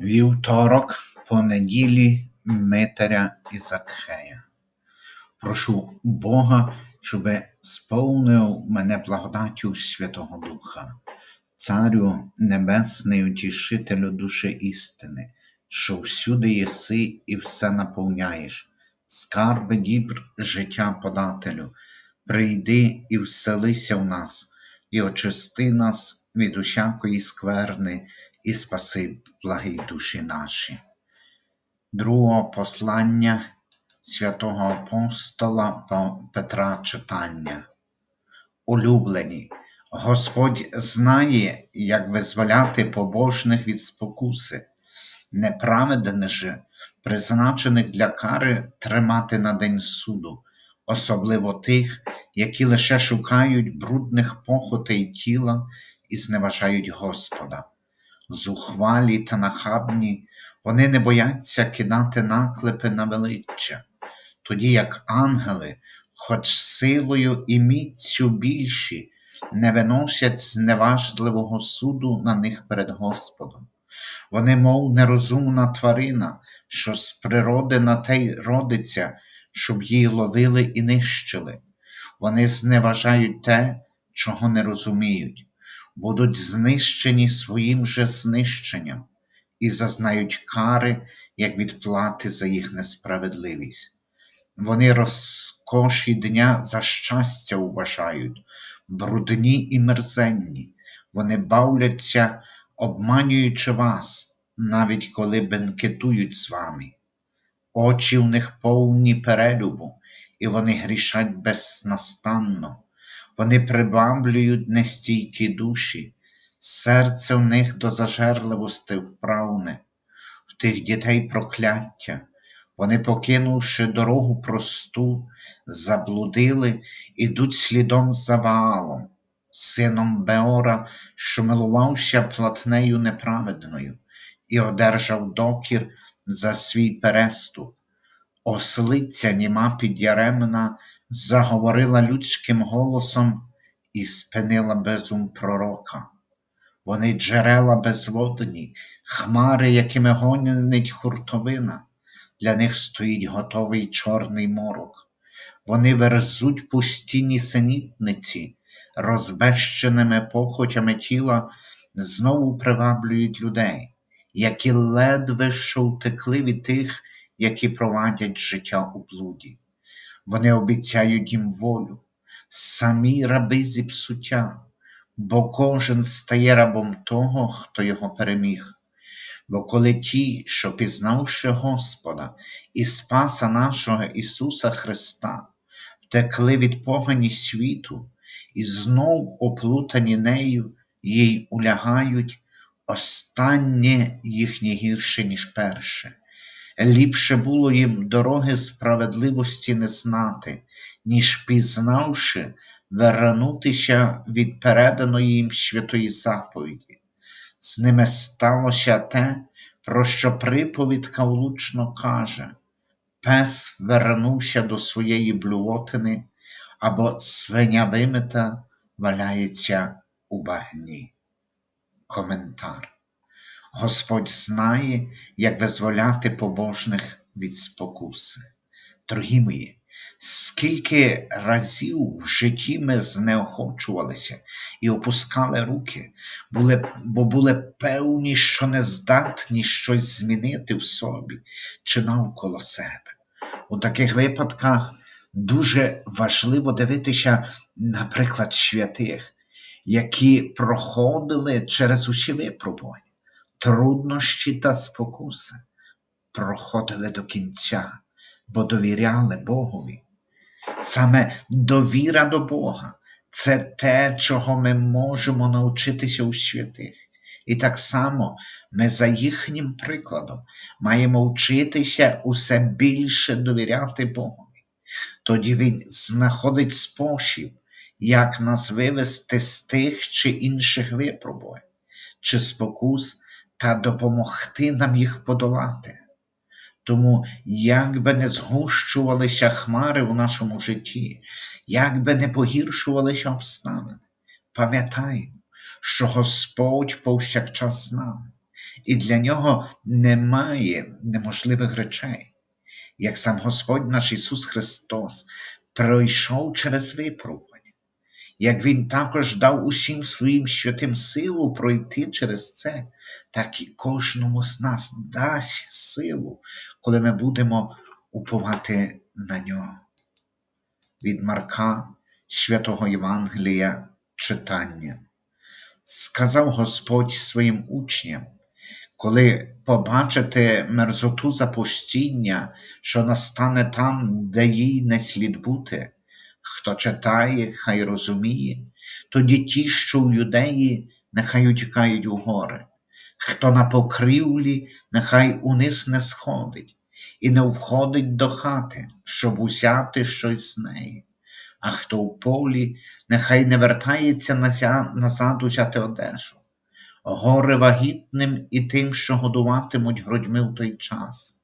Вівторок по неділі Митаря і Закхея. Прошу Бога, щоб сповнив мене благодаттю Святого Духа, Царю Небесний, утішителю душі істини, що всюди єси і все наповняєш, скарби дібр життя подателю, прийди і вселися в нас, і очисти нас від усякої скверни і спаси благі душі наші. Другого послання святого апостола Петра читання. Улюблені, Господь знає, як визволяти побожних від спокуси, неправедних же, призначених для кари тримати на день суду, особливо тих, які лише шукають брудних похотей тіла і зневажають Господа зухвалі та нахабні, вони не бояться кидати наклепи на величчя, тоді як ангели, хоч силою і міцю більші, не виносять зневажливого суду на них перед Господом. Вони, мов нерозумна тварина, що з природи на те й родиться, щоб її ловили і нищили. Вони зневажають те, чого не розуміють будуть знищені своїм же знищенням і зазнають кари, як відплати за їх несправедливість. Вони розкоші дня за щастя вважають, брудні і мерзенні, вони бавляться, обманюючи вас, навіть коли бенкетують з вами. Очі в них повні перелюбу, і вони грішать безнастанно. Вони приваблюють нестійкі душі, серце в них до зажерливості вправне, в тих дітей прокляття, вони, покинувши дорогу просту, заблудили, ідуть слідом за Ваалом, сином Беора, що милувався платнею неправедною, і одержав докір за свій переступ. Ослиця німа підяремна заговорила людським голосом і спинила безум пророка. Вони джерела безводні, хмари, якими гонить хуртовина, для них стоїть готовий чорний морок. Вони верзуть пусті нісенітниці, розбещеними похотями тіла, знову приваблюють людей, які ледве що втекли від тих, які провадять життя у блуді. Вони обіцяють їм волю, самі раби зіпсуття, бо кожен стає рабом того, хто його переміг. Бо коли ті, що пізнавши Господа і Спаса нашого Ісуса Христа, втекли від погані світу і знов оплутані нею, їй улягають, останнє їхнє гірше, ніж перше. Ліпше було їм дороги справедливості не знати, ніж пізнавши, вернутися від переданої їм святої заповіді. З ними сталося те, про що приповідка влучно каже Пес вернувся до своєї блювотини, або свиня вимита валяється у багні. Коментар Господь знає, як визволяти побожних від спокуси. Дорогі мої, скільки разів в житті ми знеохочувалися і опускали руки, були, бо були певні, що не здатні щось змінити в собі чи навколо себе. У таких випадках дуже важливо дивитися, наприклад, святих, які проходили через усі випробування труднощі та спокуси проходили до кінця, бо довіряли Богові. Саме довіра до Бога це те, чого ми можемо навчитися у святих. І так само ми за їхнім прикладом маємо вчитися усе більше довіряти Богові. Тоді Він знаходить спосіб, як нас вивести з тих чи інших випробувань, чи спокус, та допомогти нам їх подолати. Тому, як би не згущувалися хмари у нашому житті, як би не погіршувалися обставини, пам'ятаємо, що Господь повсякчас з нами, і для нього немає неможливих речей. Як сам Господь наш Ісус Христос пройшов через випробування, як Він також дав усім своїм святим силу пройти через це, так і кожному з нас дасть силу, коли ми будемо уповати на нього. Від Марка Святого Євангелія читання. Сказав Господь своїм учням, коли побачите мерзоту запустіння, що настане там, де їй не слід бути, хто читає, хай розуміє, тоді ті, що у юдеї, нехай утікають у гори, хто на покрівлі, нехай униз не сходить, і не входить до хати, щоб узяти щось з неї. А хто в полі, нехай не вертається назад узяти одежу. Горе вагітним і тим, що годуватимуть грудьми в той час.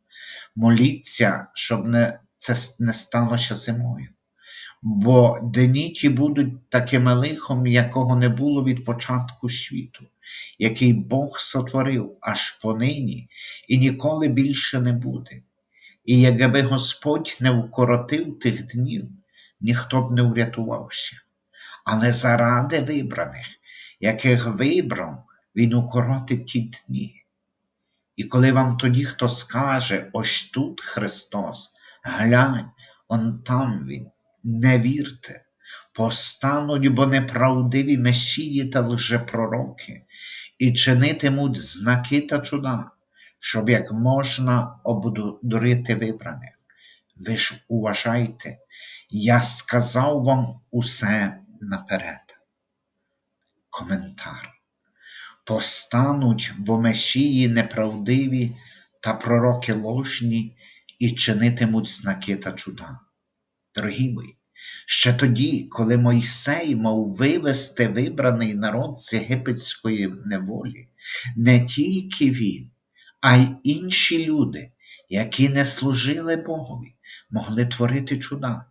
Моліться, щоб не, це не сталося зимою. Бо дні ті будуть такими лихом, якого не було від початку світу, який Бог сотворив аж понині і ніколи більше не буде. І якби Господь не вкоротив тих днів, ніхто б не врятувався. Але заради вибраних, яких вибрав, він укоротить ті дні. І коли вам тоді хто скаже, ось тут Христос, глянь, он там Він, не вірте, постануть бо неправдиві месії та лжепророки, і чинитимуть знаки та чуда, щоб як можна обдурити вибраних. Ви ж уважайте, я сказав вам усе наперед. Коментар. Постануть, бо месії неправдиві та пророки ложні і чинитимуть знаки та чуда. Дорогі мої, ще тоді, коли Мойсей мав вивести вибраний народ з єгипетської неволі, не тільки він, а й інші люди, які не служили Богові, могли творити чуда.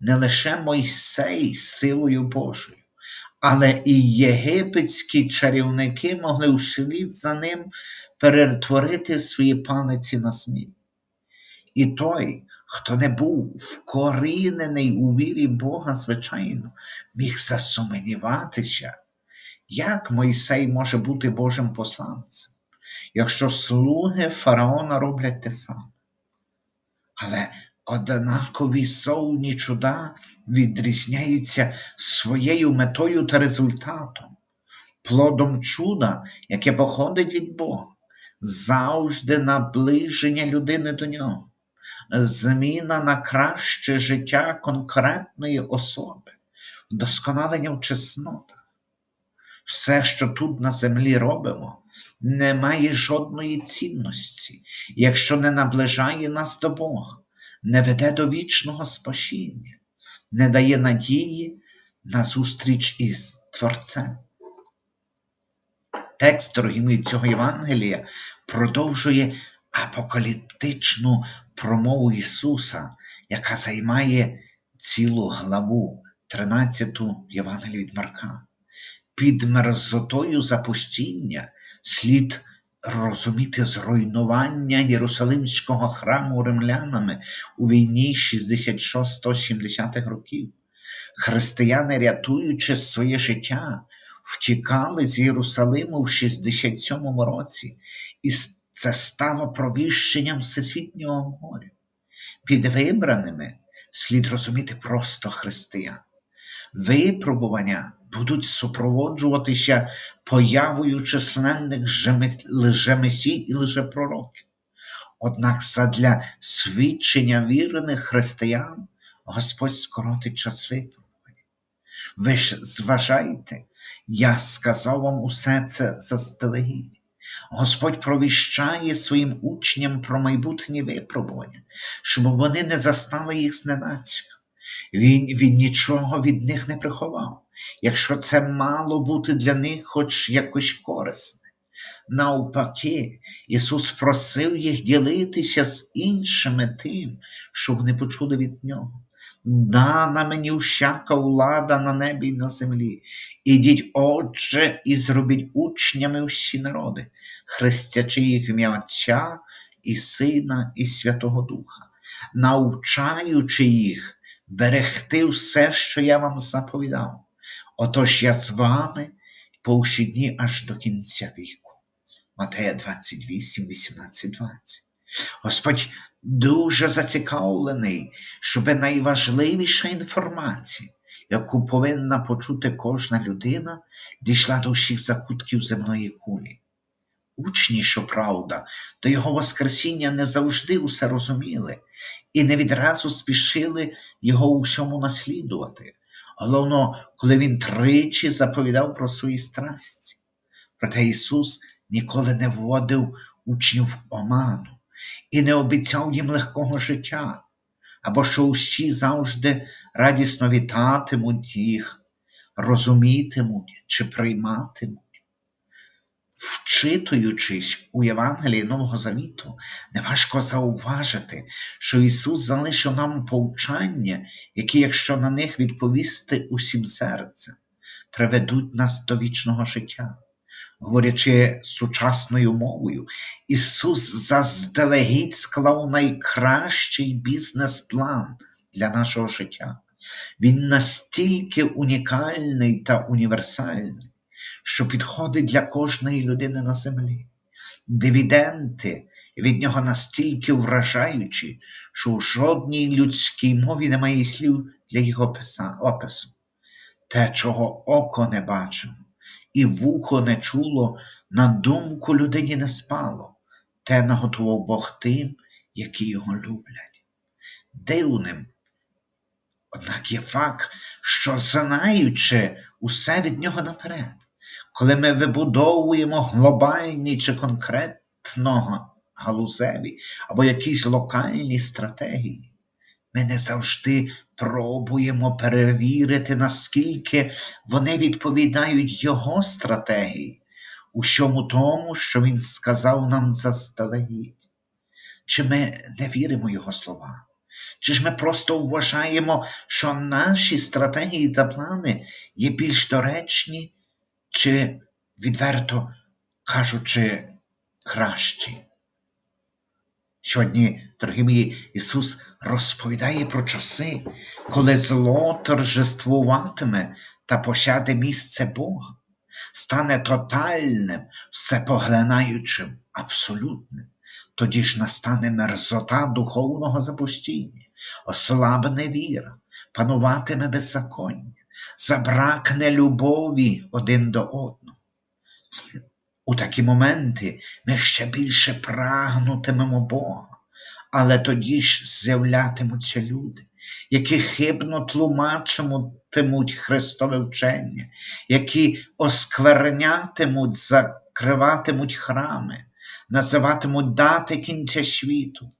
Не лише Мойсей силою Божою, але і єгипетські чарівники могли вслід за ним перетворити свої палиці на сміль. І той, хто не був вкорінений у вірі Бога, звичайно, міг засумніватися, як Мойсей може бути Божим посланцем, якщо слуги фараона роблять те саме. Але однакові зовні чуда відрізняються своєю метою та результатом, плодом чуда, яке походить від Бога, завжди наближення людини до нього, зміна на краще життя конкретної особи, вдосконалення в чеснотах. Все, що тут на землі робимо, не має жодної цінності, якщо не наближає нас до Бога, не веде до вічного спасіння, не дає надії на зустріч із Творцем. Текст, дорогі мої, цього Євангелія продовжує апокаліптичну промову Ісуса, яка займає цілу главу 13 Євангелії від Марка. Під мерзотою запустіння слід розуміти зруйнування Єрусалимського храму римлянами у війні 66-70-х років. Християни, рятуючи своє життя, втікали з Єрусалиму в 67-му році, і це стало провіщенням всесвітнього горя. Під вибраними слід розуміти просто християн. Випробування будуть супроводжуватися появою численних жеме- лжемесій і лжепророків. Однак задля свідчення вірених християн Господь скоротить час випробування. Ви ж зважайте, я сказав вам усе це заздалегідь. Господь провіщає своїм учням про майбутнє випробування, щоб вони не застали їх зненацька. Він, він нічого від них не приховав, якщо це мало бути для них хоч якось корисне. Навпаки, Ісус просив їх ділитися з іншими тим, що вони почули від Нього. Дана мені всяка влада на небі і на землі. Ідіть, Отже, і зробіть учнями всі народи, хрестячи їх в ім'я Отця і Сина, і Святого Духа, навчаючи їх берегти все, що я вам заповідав. Отож я з вами по всі дні аж до кінця віку. Матея 28, 18, 20. Господь дуже зацікавлений, щоб найважливіша інформація, яку повинна почути кожна людина, дійшла до всіх закутків земної кулі. Учні, щоправда, до його Воскресіння не завжди усе розуміли і не відразу спішили його у всьому наслідувати. Головно, коли він тричі заповідав про свої страсті. Проте Ісус ніколи не вводив учнів в оману і не обіцяв їм легкого життя, або що усі завжди радісно вітатимуть їх, розумітимуть чи прийматимуть. Вчитуючись у Євангелії Нового Завіту, неважко зауважити, що Ісус залишив нам повчання, які, якщо на них відповісти усім серцем, приведуть нас до вічного життя. Говорячи сучасною мовою, Ісус заздалегідь склав найкращий бізнес-план для нашого життя. Він настільки унікальний та універсальний, що підходить для кожної людини на землі. Дивіденти від нього настільки вражаючі, що у жодній людській мові немає слів для їх опису. Те, чого око не бачило, і вухо не чуло, на думку людині не спало, те наготував Бог тим, які його люблять. Дивним, однак є факт, що знаючи усе від нього наперед, коли ми вибудовуємо глобальні чи конкретно галузеві або якісь локальні стратегії, ми не завжди пробуємо перевірити, наскільки вони відповідають його стратегії, у всьому тому, що він сказав нам заздалегідь. Чи ми не віримо його словам? Чи ж ми просто вважаємо, що наші стратегії та плани є більш доречні, чи, відверто кажучи, кращі? Сьогодні, дорогі мої, Ісус розповідає про часи, коли зло торжествуватиме та посяде місце Бога, стане тотальним, всепоглинаючим, абсолютним. Тоді ж настане мерзота духовного запустіння, ослабне віра, пануватиме беззаконня, забракне любові один до одного. У такі моменти ми ще більше прагнутимемо Бога, але тоді ж з'являтимуться люди, які хибно тлумачитимуть Христове вчення, які осквернятимуть, закриватимуть храми, називатимуть дати кінця світу,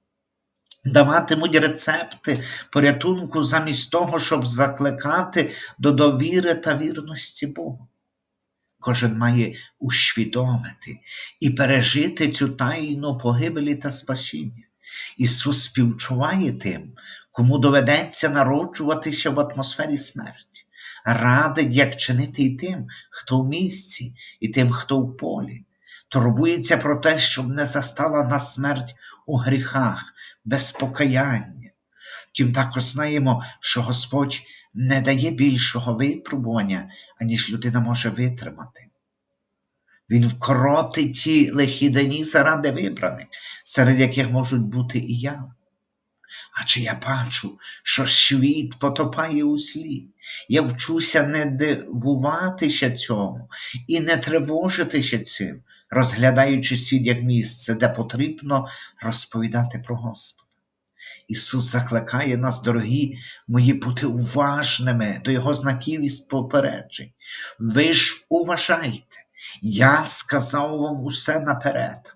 даватимуть рецепти порятунку замість того, щоб закликати до довіри та вірності Богу. Кожен має усвідомити і пережити цю тайну погибелі та спасіння. Ісус співчуває тим, кому доведеться народжуватися в атмосфері смерті, радить, як чинити і тим, хто в місці, і тим, хто в полі, турбується про те, щоб не застала нас смерть у гріхах, без покаяння. Втім, також знаємо, що Господь не дає більшого випробування, аніж людина може витримати. Він вкоротить ті лихі дні заради вибраних, серед яких можуть бути і я. А чи я бачу, що світ потопає у слі? Я вчуся не дивуватися цьому і не тривожитися цим, розглядаючи світ як місце, де потрібно розповідати про Господа. Ісус закликає нас, дорогі мої, бути уважними до Його знаків і попереджень. Ви ж уважайте, я сказав вам усе наперед.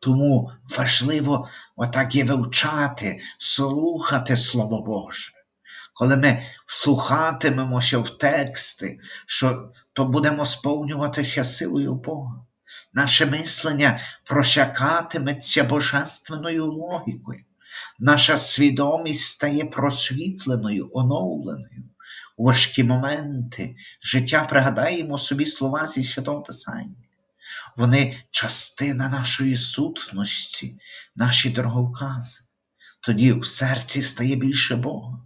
Тому важливо отак і вивчати, слухати Слово Боже. Коли ми вслухатимемося в тексти, що, то будемо сповнюватися силою Бога. Наше мислення просякатиметься божественною логікою. Наша свідомість стає просвітленою, оновленою. Важкі моменти життя пригадаємо собі слова зі Святого Писання. Вони частина нашої сутності, наші дороговкази. Тоді в серці стає більше Бога.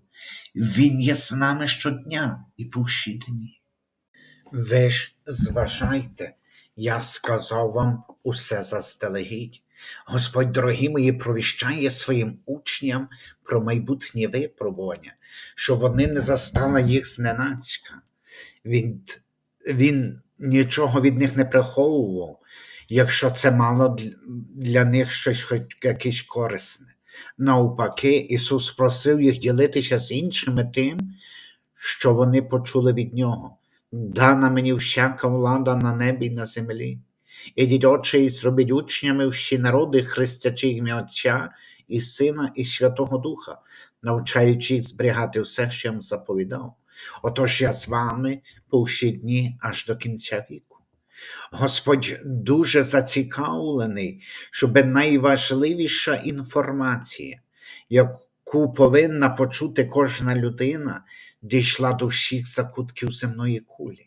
Він є з нами щодня і всі дні. Ви ж зважайте, я сказав вам усе заздалегідь. Господь, дорогі мої, провіщає своїм учням про майбутнє випробування, щоб вони не застали їх зненацька. Він, він нічого від них не приховував, якщо це мало для- них щось хоч якесь корисне. Навпаки, Ісус просив їх ділитися з іншими тим, що вони почули від Нього. Дана мені всяка влада на небі і на землі. Ідіть отче, і зробіть учнями всі народи, хрестячи ім'я Отця і Сина, і Святого Духа, навчаючи їх зберігати все, що я вам заповідав. Отож я з вами по всі дні аж до кінця віку. Господь дуже зацікавлений, щоб найважливіша інформація, яку повинна почути кожна людина, дійшла до всіх закутків земної кулі.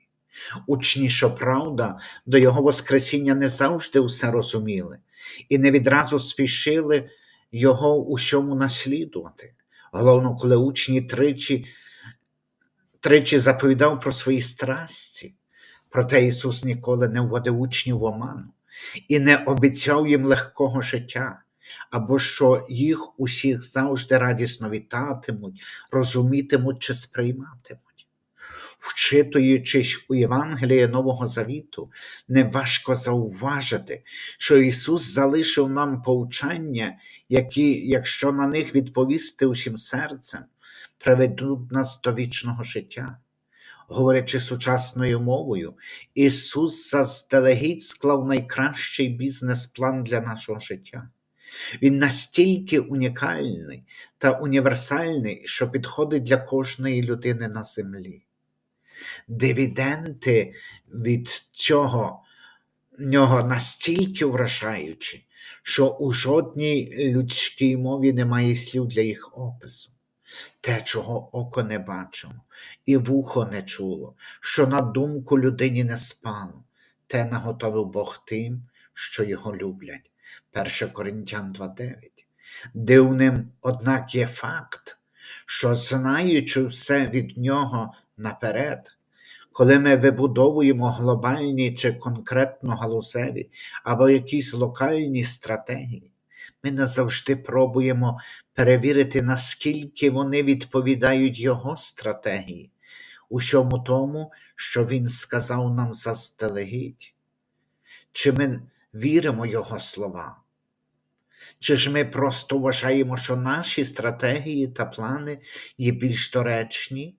Учні, що правда, до його Воскресіння не завжди все розуміли і не відразу спішили його усьому наслідувати. Головно, коли учні тричі, тричі заповідав про свої страсті, проте Ісус ніколи не вводив учнів в оману і не обіцяв їм легкого життя, або що їх усіх завжди радісно вітатимуть, розумітимуть чи сприйматимуть. Вчитуючись у Євангелії Нового Завіту, неважко зауважити, що Ісус залишив нам повчання, які, якщо на них відповісти усім серцем, приведуть нас до вічного життя. Говорячи сучасною мовою, Ісус заздалегідь склав найкращий бізнес-план для нашого життя. Він настільки унікальний та універсальний, що підходить для кожної людини на землі. Дивіденти від цього нього настільки вражаючі, що у жодній людській мові немає слів для їх опису. Те, чого око не бачило, і вухо не чуло, що на думку людині не спало, те наготовив Бог тим, що його люблять. 1 Коринтян 2.9. Дивним, однак, є факт, що знаючи все від нього наперед, коли ми вибудовуємо глобальні чи конкретно галузеві або якісь локальні стратегії, ми не завжди пробуємо перевірити, наскільки вони відповідають його стратегії, усьому тому, що він сказав нам заздалегідь. Чи ми віримо його словам? Чи ж ми просто вважаємо, що наші стратегії та плани є більш доречні,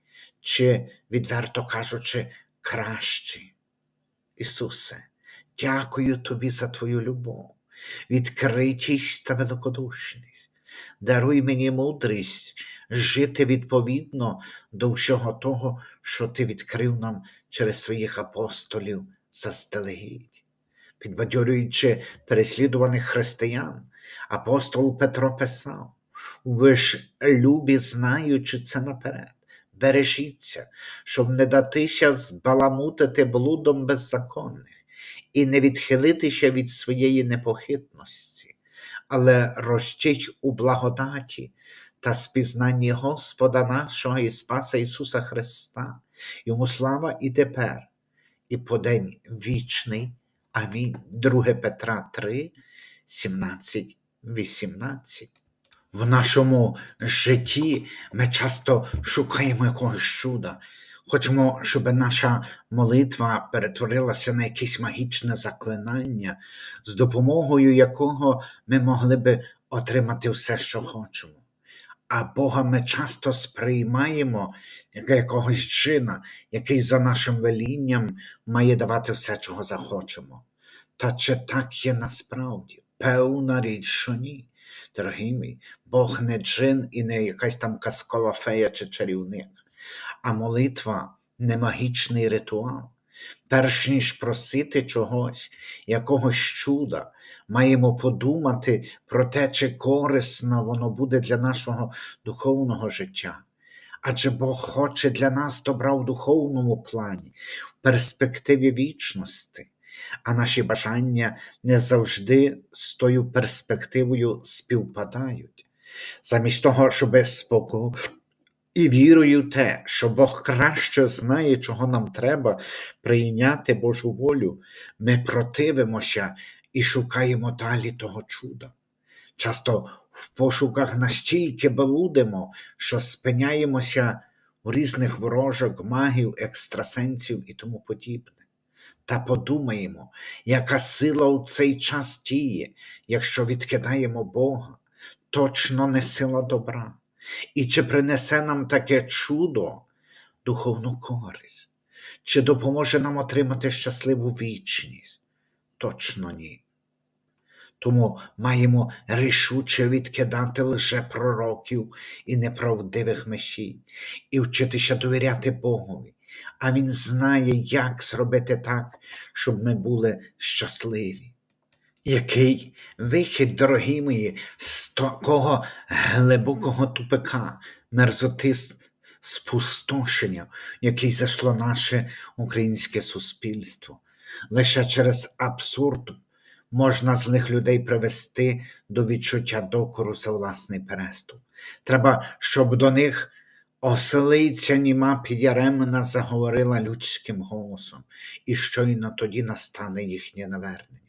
чи, відверто кажучи, кращі? Ісусе, дякую Тобі за Твою любов, відкритість та великодушність. Даруй мені мудрість жити відповідно до всього того, що Ти відкрив нам через своїх апостолів заздалегідь. Підбадьорюючи переслідуваних християн, апостол Петро писав: ви ж любі, знаючи це наперед, бережіться, щоб не датися збаламутити блудом беззаконних і не відхилитися від своєї непохитності, але ростіть у благодаті та спізнанні Господа нашого і Спаса Ісуса Христа, йому слава і тепер, і по день вічний. Амінь. 2 Петра 3, 17, 18. В нашому житті ми часто шукаємо якогось чуда. Хочемо, щоб наша молитва перетворилася на якесь магічне заклинання, з допомогою якого ми могли би отримати все, що хочемо. А Бога ми часто сприймаємо як якогось чина, який за нашим велінням має давати все, чого захочемо. Та чи так є насправді? Певна річ, що ні. Дорогі мій, Бог не джин і не якась там казкова фея чи чарівник, а молитва не магічний ритуал. Перш ніж просити чогось, якогось чуда, маємо подумати про те, чи корисно воно буде для нашого духовного життя. Адже Бог хоче для нас добра в духовному плані, в перспективі вічності, а наші бажання не завжди з тою перспективою співпадають. Замість того, щоб спокою і вірою в те, що Бог краще знає, чого нам треба прийняти Божу волю, ми противимося і шукаємо далі того чуда. Часто в пошуках настільки балудимо, що спиняємося у різних ворожок, магів, екстрасенсів і тому подібне. Та подумаємо, яка сила у цей час діє, якщо відкидаємо Бога, точно не сила добра. І чи принесе нам таке чудо духовну користь? Чи допоможе нам отримати щасливу вічність? Точно ні. Тому маємо рішуче відкидати лише пророків і неправдивих месій і вчитися довіряти Богові. А Він знає, як зробити так, щоб ми були щасливі. Який вихід, дорогі мої, з такого глибокого тупика, мерзоти спустошення, в який зайшло наше українське суспільство. Лише через абсурд можна злих людей привести до відчуття докору за власний переступ. Треба, щоб до них оселиця німа підяремна заговорила людським голосом, і щойно тоді настане їхнє навернення.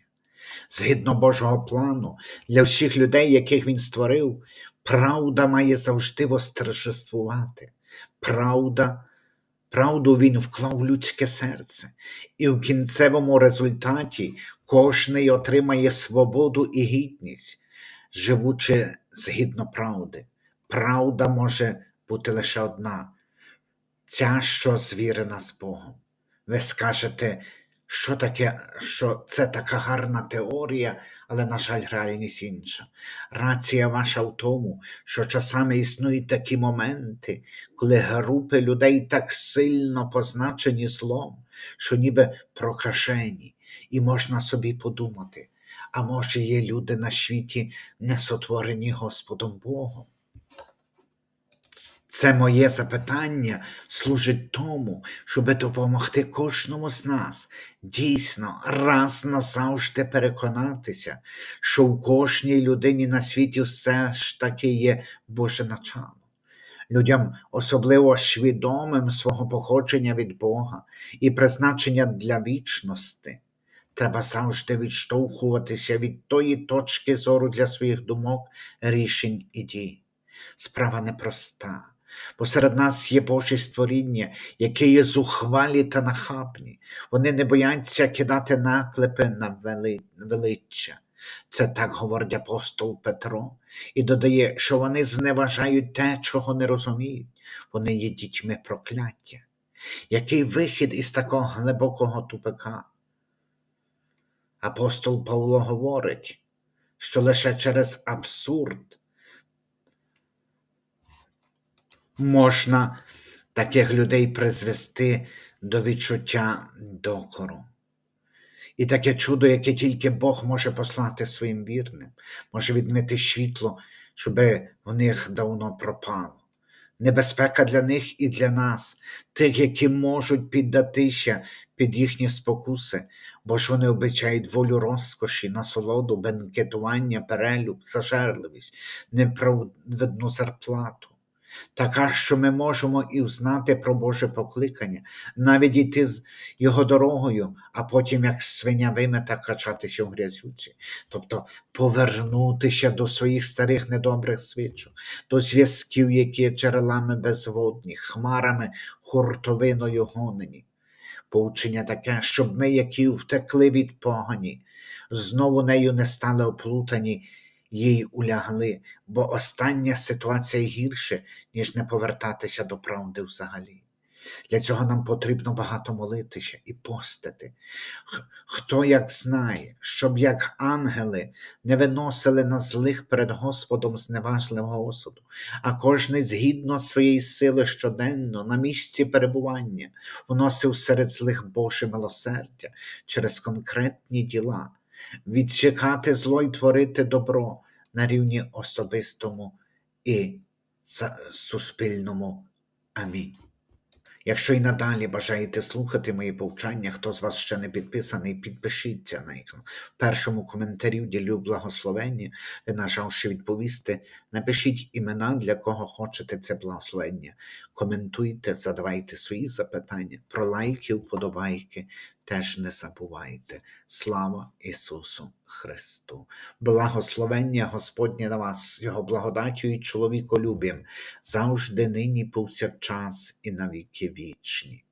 Згідно Божого плану, для всіх людей, яких він створив, правда має завжди восторжествувати. Правда, правду він вклав в людське серце, і в кінцевому результаті кожний отримає свободу і гідність, живучи згідно правди. Правда може бути лише одна, ця, що звірена з Богом. Ви скажете, що таке, що це така гарна теорія, але, на жаль, реальність інша. Рація ваша в тому, що часами існують такі моменти, коли групи людей так сильно позначені злом, що ніби прокажені, і можна собі подумати, а може є люди на світі, не сотворені Господом Богом. Це моє запитання служить тому, щоб допомогти кожному з нас дійсно раз назавжди переконатися, що в кожній людині на світі все ж таки є Боже начало. Людям, особливо свідомим свого походження від Бога і призначення для вічності, треба завжди відштовхуватися від тої точки зору для своїх думок, рішень і дій. Справа непроста. Бо серед нас є Божі створіння, які є зухвалі та нахабні. Вони не бояться кидати наклепи на величчя. Це так говорить апостол Петро, і додає, що вони зневажають те, чого не розуміють. Вони є дітьми прокляття. Який вихід із такого глибокого тупика? Апостол Павло говорить, що лише через абсурд можна таких людей призвести до відчуття докору. І таке чудо, яке тільки Бог може послати своїм вірним, може відмити світло, щоб в них давно пропало. Небезпека для них і для нас, тих, які можуть піддатися під їхні спокуси, бо ж вони обичають волю розкоші, насолоду, бенкетування, перелюб, зажерливість, неправедну зарплату. Така, що ми можемо і взнати про Боже покликання, навіть йти з його дорогою, а потім, як свиня вимета, качатися в грязючі, тобто повернутися до своїх старих недобрих звичок, до зв'язків, які є джерелами безводні, хмарами, хуртовиною гонені. Поучення таке, щоб ми, які втекли від погані, знову нею не стали оплутані їй улягли, бо остання ситуація гірше, ніж не повертатися до правди взагалі. Для цього нам потрібно багато молитися і постити. Хто як знає, щоб як ангели не виносили на злих перед Господом зневажливого осуду, а кожний згідно своєї сили щоденно на місці перебування вносив серед злих Боже милосердя через конкретні діла, відчекати зло й творити добро на рівні особистому і суспільному. Амінь. Якщо і надалі бажаєте слухати мої повчання, хто з вас ще не підписаний, підпишіться на екран. В першому коментарі ділю благословення, ви нажавши відповісти, напишіть імена, для кого хочете це благословення. Коментуйте, задавайте свої запитання. Про лайки, вподобайки теж не забувайте. Слава Ісусу Христу! Благословення Господнє на вас, Його благодаттю і чоловіколюб'ям, завжди нині, повсякчас і навіки вічні.